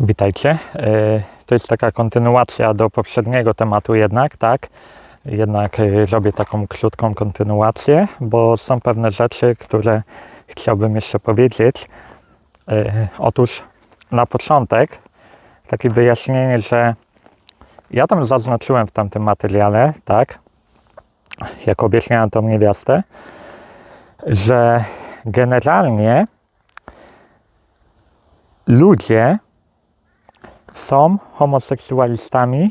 Witajcie. E, To jest taka kontynuacja do poprzedniego tematu jednak, tak? Jednak e, robię taką krótką kontynuację, bo są pewne rzeczy, które chciałbym jeszcze powiedzieć. E, Otóż na początek takie wyjaśnienie, że ja tam zaznaczyłem w tamtym materiale, tak? Jak objaśniałem tą niewiastę, że generalnie ludzie są homoseksualistami,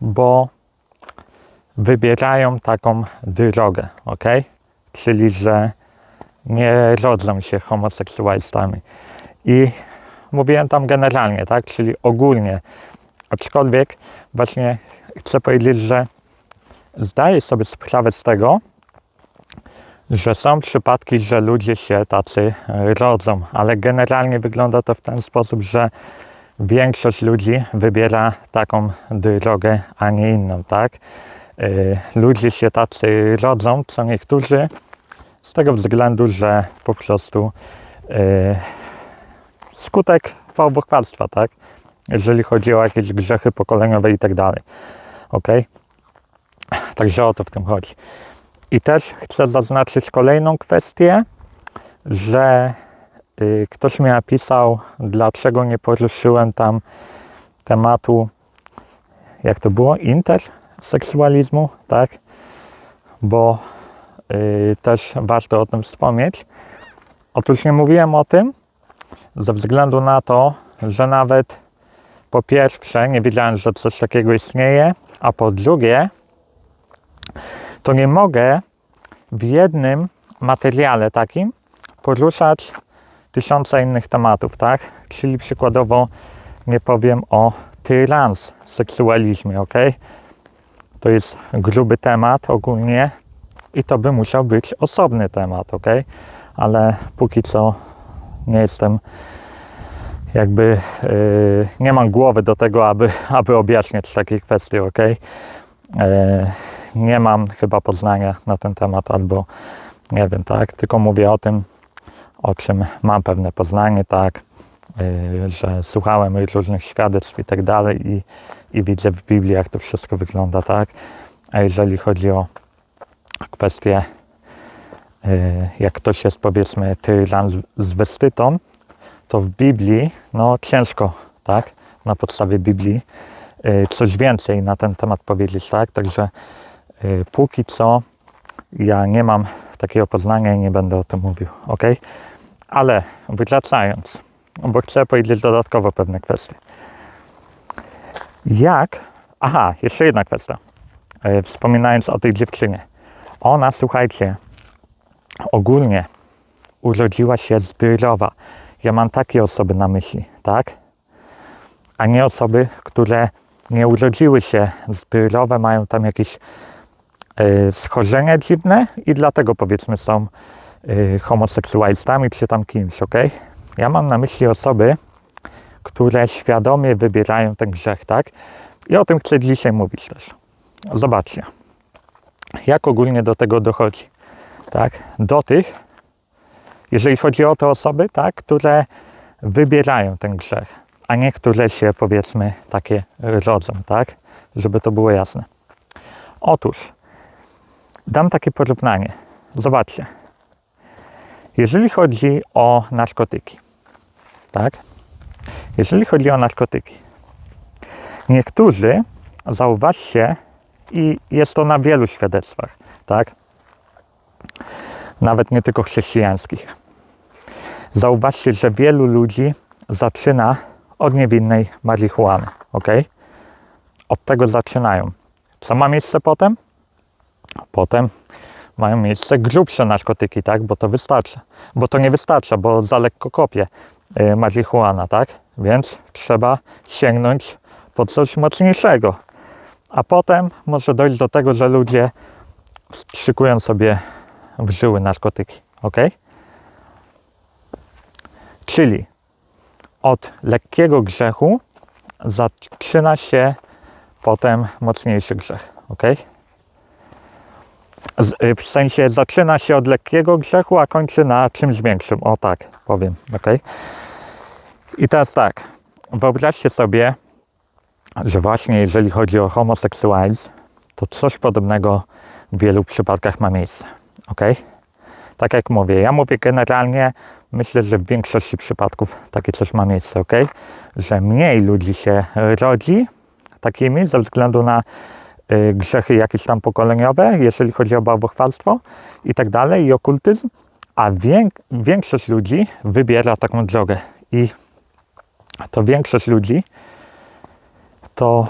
bo wybierają taką drogę, ok? Czyli, że nie rodzą się homoseksualistami. I mówiłem tam generalnie, tak? Czyli ogólnie. Aczkolwiek właśnie chcę powiedzieć, że zdaję sobie sprawę z tego, że są przypadki, że ludzie się tacy rodzą, ale generalnie wygląda to w ten sposób, że większość ludzi wybiera taką drogę, a nie inną, tak? E, Ludzie się tacy rodzą, co niektórzy, z tego względu, że po prostu e, skutek bałwochwalstwa, tak? Jeżeli chodzi o jakieś grzechy pokoleniowe i tak dalej. Ok? Także o to w tym chodzi. I też chcę zaznaczyć kolejną kwestię, że y, ktoś mi napisał, dlaczego nie poruszyłem tam tematu, jak to było, interseksualizmu, tak? Bo y, też warto o tym wspomnieć. Otóż nie mówiłem o tym ze względu na to, że nawet po pierwsze nie wiedziałem, że coś takiego istnieje, a po drugie to nie mogę w jednym materiale takim poruszać tysiąca innych tematów, tak? Czyli przykładowo nie powiem o transseksualizmie, ok? To jest gruby temat ogólnie i to by musiał być osobny temat, ok? Ale póki co nie jestem jakby yy, nie mam głowy do tego, aby, aby objaśniać takie kwestie, ok? Yy, nie mam chyba poznania na ten temat, albo nie wiem, tak, tylko mówię o tym, o czym mam pewne poznanie, tak, yy, że słuchałem różnych świadectw i tak dalej i, i widzę w Biblii, jak to wszystko wygląda, tak. A jeżeli chodzi o kwestię, yy, jak ktoś jest powiedzmy transwestytą, to w Biblii, no ciężko, tak, na podstawie Biblii, yy, coś więcej na ten temat powiedzieć, tak, także póki co ja nie mam takiego poznania i nie będę o tym mówił, ok? Ale wracając, bo chcę powiedzieć dodatkowo pewne kwestie. Jak, aha, jeszcze jedna kwestia, yy, wspominając o tej dziewczynie. Ona, słuchajcie, ogólnie urodziła się zdrowa. Ja mam takie osoby na myśli, tak? A nie osoby, które nie urodziły się zdrowe, mają tam jakieś y, schorzenia dziwne i dlatego powiedzmy są homoseksualistami czy tam kimś, ok? Ja mam na myśli osoby, które świadomie wybierają ten grzech, tak? I o tym chcę dzisiaj mówić też. Zobaczcie, jak ogólnie do tego dochodzi, tak? Do tych, jeżeli chodzi o te osoby, tak, które wybierają ten grzech, a nie które się powiedzmy takie rodzą, tak, żeby to było jasne. Otóż dam takie porównanie. Zobaczcie. Jeżeli chodzi o narkotyki, tak? Jeżeli chodzi o narkotyki, niektórzy, zauważcie, i jest to na wielu świadectwach, tak? Nawet nie tylko chrześcijańskich. Zauważcie, że wielu ludzi zaczyna od niewinnej marihuany, ok? Od tego zaczynają. Co ma miejsce potem? Potem mają miejsce grubsze narkotyki, tak? Bo to wystarcza. Bo to nie wystarcza, bo za lekko kopie yy, marihuana, tak? Więc trzeba sięgnąć po coś mocniejszego. A potem może dojść do tego, że ludzie wstrzykują sobie w żyły narkotyki, ok? Czyli od lekkiego grzechu zaczyna się potem mocniejszy grzech, ok? Y, w sensie zaczyna się od lekkiego grzechu, a kończy na czymś większym. O tak, powiem, ok? I teraz tak, wyobraźcie sobie, że właśnie jeżeli chodzi o homoseksualizm, to coś podobnego w wielu przypadkach ma miejsce. Ok? Tak jak mówię, ja mówię generalnie, myślę, że w większości przypadków takie coś ma miejsce, ok? Że mniej ludzi się rodzi takimi ze względu na grzechy jakieś tam pokoleniowe, jeżeli chodzi o bałwochwalstwo i tak dalej, i okultyzm, a większość ludzi wybiera taką drogę. I to większość ludzi to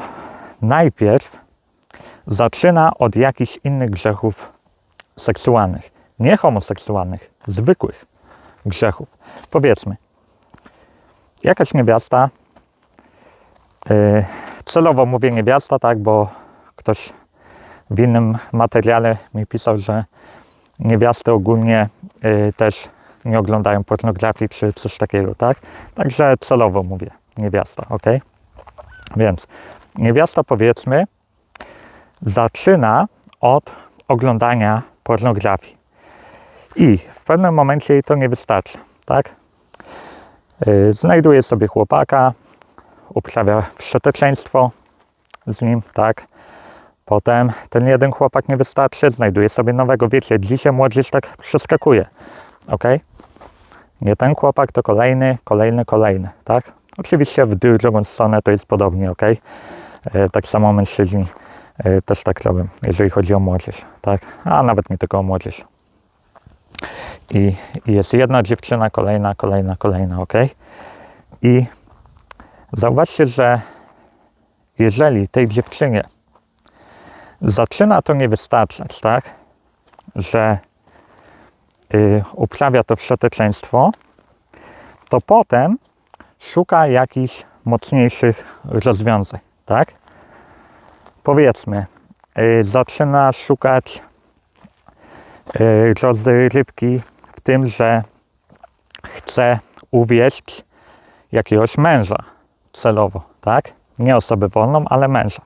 najpierw zaczyna od jakichś innych grzechów seksualnych, nie homoseksualnych, zwykłych grzechów. Powiedzmy, jakaś niewiasta, yy, celowo mówię niewiasta, tak, bo ktoś w innym materiale mi pisał, że niewiasty ogólnie yy, też nie oglądają pornografii czy coś takiego, tak? Także celowo mówię niewiasta, ok? Więc niewiasta powiedzmy zaczyna od oglądania pornografii. I w pewnym momencie jej to nie wystarczy, tak? Yy, Znajduje sobie chłopaka, uprawia wszeteczeństwo z nim, tak? Potem ten jeden chłopak nie wystarczy, znajduje sobie nowego. Wiecie, dzisiaj młodzież tak przeskakuje, ok? Nie ten chłopak, to kolejny, kolejny, kolejny, tak? Oczywiście w drugą stronę to jest podobnie, ok? E, Tak samo mężczyźni e, też tak robią, jeżeli chodzi o młodzież, tak? A nawet nie tylko o młodzież. I, jest jedna dziewczyna, kolejna, kolejna, kolejna, ok? I zauważcie, że jeżeli tej dziewczynie zaczyna to nie wystarczać, tak? Że y, uprawia to wszeteczeństwo, to potem szuka jakichś mocniejszych rozwiązań, tak? Powiedzmy, y, zaczyna szukać y, rozrywki w tym, że chce uwieść jakiegoś męża celowo, tak? Nie osobę wolną, ale męża.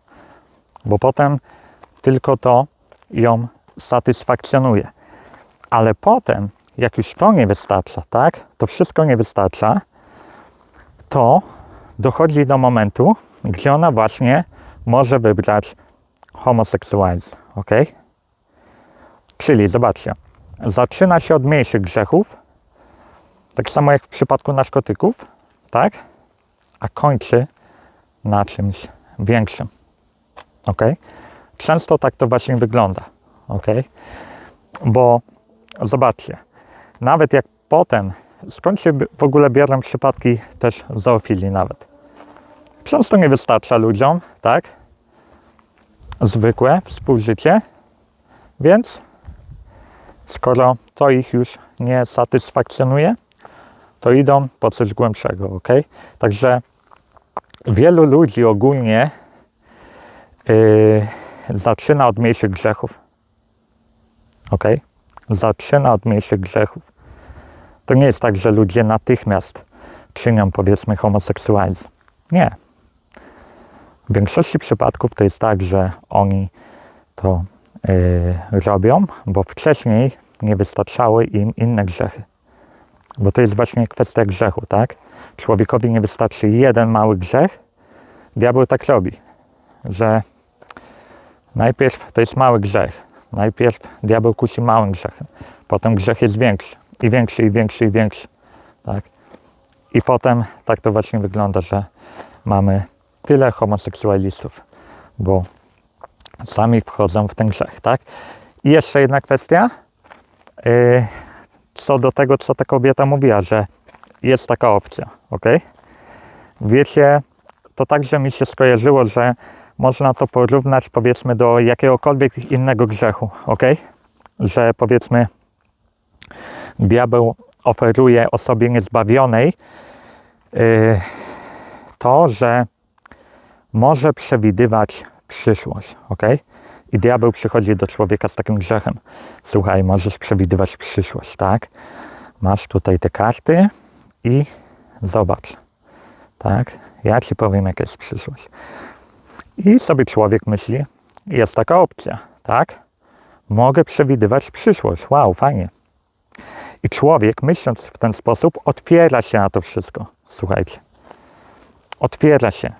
Bo potem tylko to ją satysfakcjonuje. Ale potem, jak już to nie wystarcza, tak? To wszystko nie wystarcza, to dochodzi do momentu, gdzie ona właśnie może wybrać homoseksualizm, ok? Czyli zobaczcie, zaczyna się od mniejszych grzechów, tak samo jak w przypadku narkotyków, tak? A kończy na czymś większym, ok? Często tak to właśnie wygląda, ok? Bo zobaczcie, nawet jak potem, skąd się w ogóle biorą przypadki też zoofilii nawet. Często nie wystarcza ludziom, tak? Zwykłe współżycie, więc skoro to ich już nie satysfakcjonuje, to idą po coś głębszego, ok? Także wielu ludzi ogólnie yy, zaczyna od mniejszych grzechów. Ok? Zaczyna od mniejszych grzechów. To nie jest tak, że ludzie natychmiast czynią, powiedzmy, homoseksualizm. Nie. W większości przypadków to jest tak, że oni to yy, robią, bo wcześniej nie wystarczały im inne grzechy. Bo to jest właśnie kwestia grzechu, tak? Człowiekowi nie wystarczy jeden mały grzech. Diabeł tak robi, że najpierw to jest mały grzech. Najpierw diabeł kusi małym grzechem. Potem grzech jest większy i większy, i większy, i większy. Tak? I potem tak to właśnie wygląda, że mamy tyle homoseksualistów, bo sami wchodzą w ten grzech, tak? I jeszcze jedna kwestia, yy, co do tego, co ta kobieta mówiła, że jest taka opcja, ok? Wiecie, to także mi się skojarzyło, że można to porównać powiedzmy do jakiegokolwiek innego grzechu, ok? Że powiedzmy diabeł oferuje osobie niezbawionej yy, to, że może przewidywać przyszłość, ok? I diabeł przychodzi do człowieka z takim grzechem. Słuchaj, możesz przewidywać przyszłość, tak? Masz tutaj te karty i zobacz, tak? Ja ci powiem, jaka jest przyszłość. I sobie człowiek myśli, jest taka opcja, tak? Mogę przewidywać przyszłość. Wow, fajnie. I człowiek, myśląc w ten sposób, otwiera się na to wszystko. Słuchajcie. otwiera się.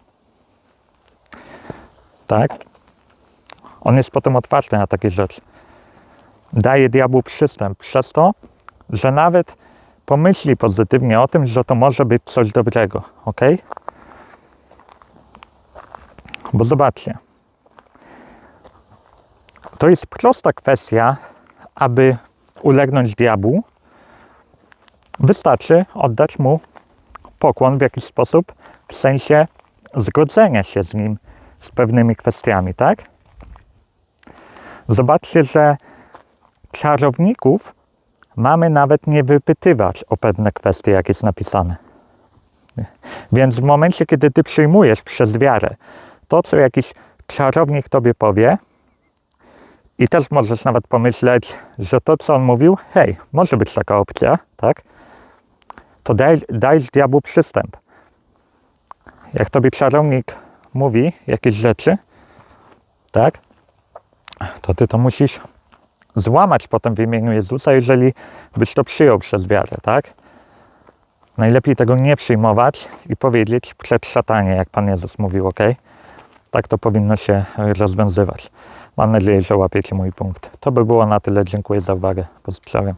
Tak? On jest potem otwarty na takie rzeczy. Daje diabłu przystęp przez to, że nawet pomyśli pozytywnie o tym, że to może być coś dobrego. Ok? Bo zobaczcie. To jest prosta kwestia, aby ulegnąć diabłu. Wystarczy oddać mu pokłon w jakiś sposób, w sensie zgodzenia się z nim z pewnymi kwestiami, tak? Zobaczcie, że czarowników mamy nawet nie wypytywać o pewne kwestie, jak jest napisane. Więc w momencie, kiedy ty przyjmujesz przez wiarę to, co jakiś czarownik tobie powie, i też możesz nawet pomyśleć, że to, co on mówił, hej, może być taka opcja, tak? To daj, dajesz diabłu przystęp. Jak tobie czarownik mówi jakieś rzeczy, tak? To ty to musisz złamać potem w imieniu Jezusa, jeżeli byś to przyjął przez wiarę, tak? Najlepiej tego nie przyjmować i powiedzieć przed szatanie, jak Pan Jezus mówił, ok? Tak to powinno się rozwiązywać. Mam nadzieję, że łapiecie mój punkt. To by było na tyle. Dziękuję za uwagę. Pozdrawiam.